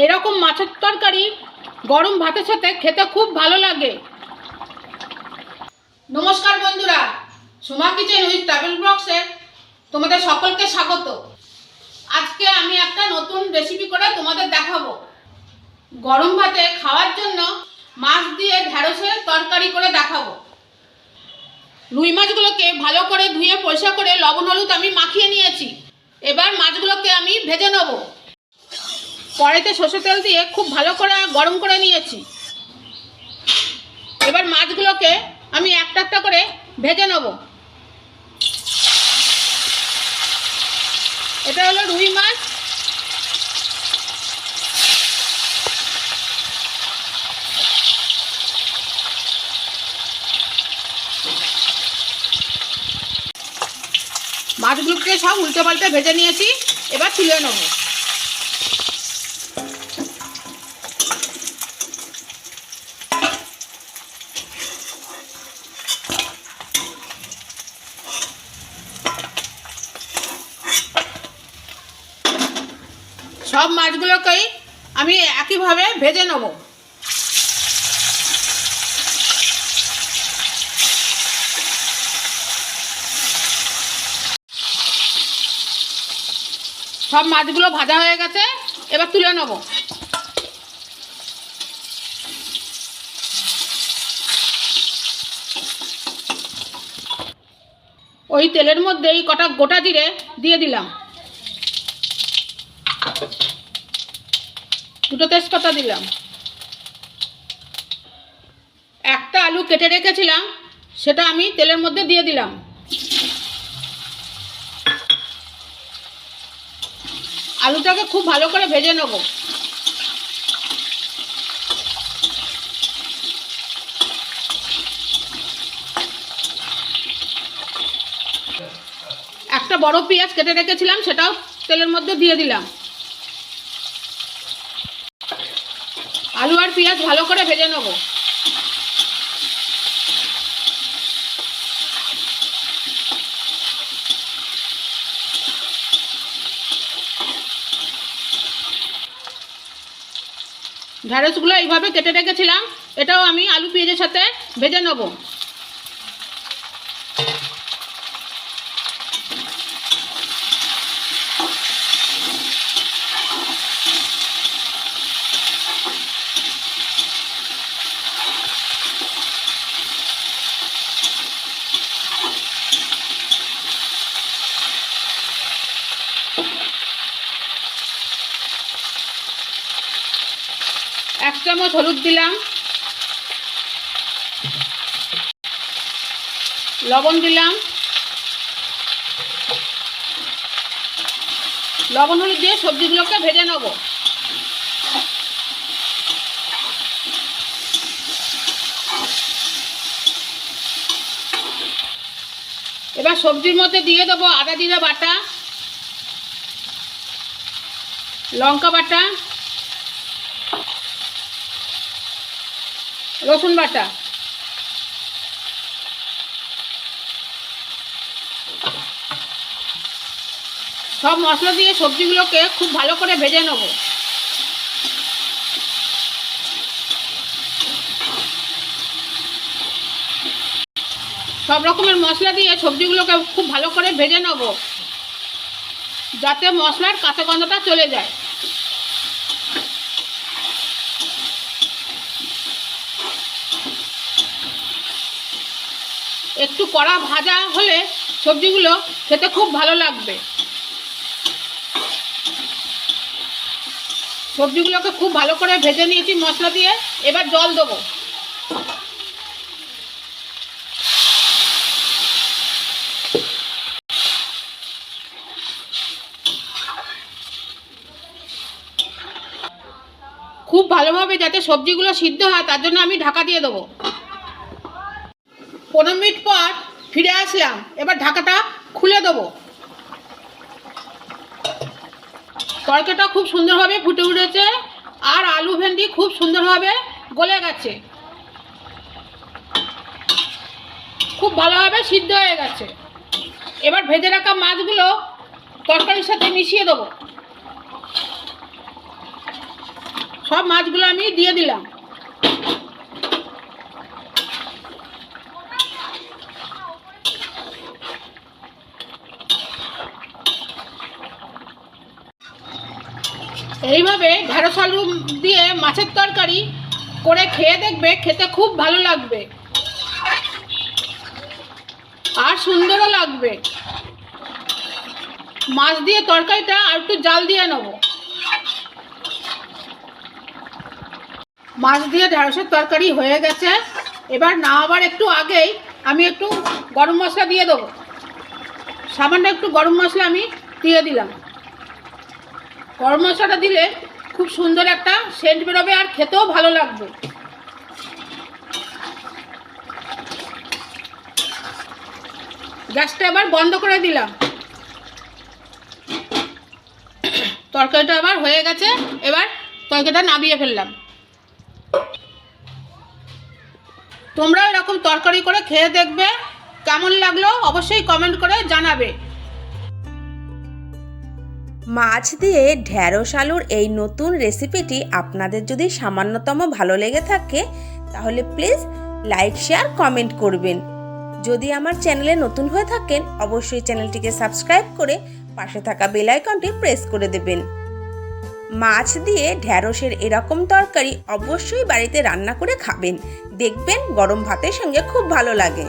এইরকম মাছের তরকারি গরম ভাতের সাথে খেতে খুব ভালো লাগে। নমস্কার বন্ধুরা, সোমা কিচেন উইথ ট্রাভেল ব্লগসের তোমাদের সকলকে স্বাগত। আজকে আমি একটা নতুন রেসিপি করে তোমাদের দেখাবো। গরম ভাতে খাওয়ার জন্য মাছ দিয়ে ঢ্যাঁড়সের তরকারি করে দেখাবো। রুই মাছগুলোকে ভালো করে ধুয়ে পরিষ্কার করে লবণ, হলুদ আমি মাখিয়ে নিয়েছি। এবার মাছগুলোকে আমি ভেজে নেব। কড়াইতে সর্ষে তেল দিয়ে খুব ভালো করে গরম করে নিয়েছি। এবার মাছগুলোকে আমি একটা একটা করে ভেজে নেব। এটা হলো রুই মাছ। মাছগুলোকে সব উল্টে পাল্টে ভেজে নিয়েছি। এবার তুলে নেব। সব মাছগুলোকেই আমি একইভাবে ভেজে নেব। সব মাছগুলো ভাজা হয়ে গেছে, এবার তুলে নেব। ওই তেলের মধ্যেই কটা গোটা জিরে দিয়ে দিলাম। দুটো তেজপাতা দিলাম। একটা আলু কেটে রেখেছিলাম, সেটা আমি তেলের মধ্যে দিয়ে দিলাম। আলুটাকে খুব ভালো করে ভেজে নেব। একটা বড় পেঁয়াজ কেটে রেখেছিলাম, সেটাও তেলের মধ্যে দিয়ে দিলাম। আলু আর পেঁয়াজ ভালো করে ভেজে নেব। ঢ্যাঁড়সগুলো এইভাবে কেটে রেখেছিলাম, এটাও আমি আলু পেঁয়াজের সাথে ভেজে নেব। এক চামচ হলুদ দিলাম। লবণ দিলাম। লবণ হলুদ দিয়ে সবজিগুলোকে ভেজে নেব। এবার সবজির মধ্যে দিয়ে দেবো আদা, জিরা বাটা, লঙ্কা বাটা। রসুন বাটা। সব মশলা দিয়ে সবজিগুলোকে খুব ভালো করে ভেজে নেব। সব রকমের মশলা দিয়ে সবজিগুলোকে খুব ভালো করে ভেজে নেব, যাতে মশলার কাঁচা গন্ধটা চলে যায়। একটু কড়া ভাজা হলে সবজিগুলো খেতে খুব ভালো লাগবে। সবজিগুলোকে খুব ভালো করে ভেজে নিয়েছি মশলা দিয়ে, এবার জল দেবো। খুব ভালোভাবে যাতে সবজিগুলো সিদ্ধ হয়, তার জন্য আমি ঢাকা দিয়ে দেবো। পনেরো মিনিট পর ফিরে আসলাম। এবার ঢাকাটা খুলে দেবো। তরকাটা খুব সুন্দরভাবে ফুটে উঠেছে আর আলু ভেন্ডি খুব সুন্দরভাবে গলে গেছে। খুব ভালোভাবে সিদ্ধ হয়ে গেছে। এবার ভেজে রাখা মাছগুলো তরকারির সাথে মিশিয়ে দেবো। সব মাছগুলো আমি দিয়ে দিলাম। এইভাবে ঢেঁড়স আলু দিয়ে মাছের তরকারি করে খেয়ে দেখবে, খেতে খুব ভালো লাগবে। আর সুন্দরও লাগবে। মাছ দিয়ে তরকারিটা আর একটু জাল দিয়ে নেব। মাছ দিয়ে ঢেঁড়সের তরকারি হয়ে গেছে। এবার না আবার একটু আগেই আমি একটু গরম মশলা দিয়ে দেবো। সামান্য একটু গরম মশলা আমি দিয়ে দিলাম। গরম মশলাটা দিলে খুব সুন্দর একটা সেন্ট বেরোবে আর খেতেও ভালো লাগবে। গ্যাসটা এবার বন্ধ করে দিলাম। তরকারিটা আবার হয়ে গেছে, এবার তরকারিটা নামিয়ে ফেললাম। তোমরা এরকম তরকারি করে খেয়ে দেখবে, কেমন লাগল অবশ্যই কমেন্ট করে জানাবে। মাছ দিয়ে ঢ্যাঁড়স আলুর এই নতুন রেসিপিটি আপনাদের যদি সামান্যতম ভালো লেগে থাকে, তাহলে প্লিজ লাইক শেয়ার কমেন্ট করবেন। যদি আমার চ্যানেলে নতুন হয়ে থাকেন, অবশ্যই চ্যানেলটিকে সাবস্ক্রাইব করে পাশে থাকা বেল আইকনটি প্রেস করে দেবেন। মাছ দিয়ে ঢ্যাঁড়সের এরকম তরকারি অবশ্যই বাড়িতে রান্না করে খাবেন। দেখবেন গরম ভাতের সঙ্গে খুব ভালো লাগে।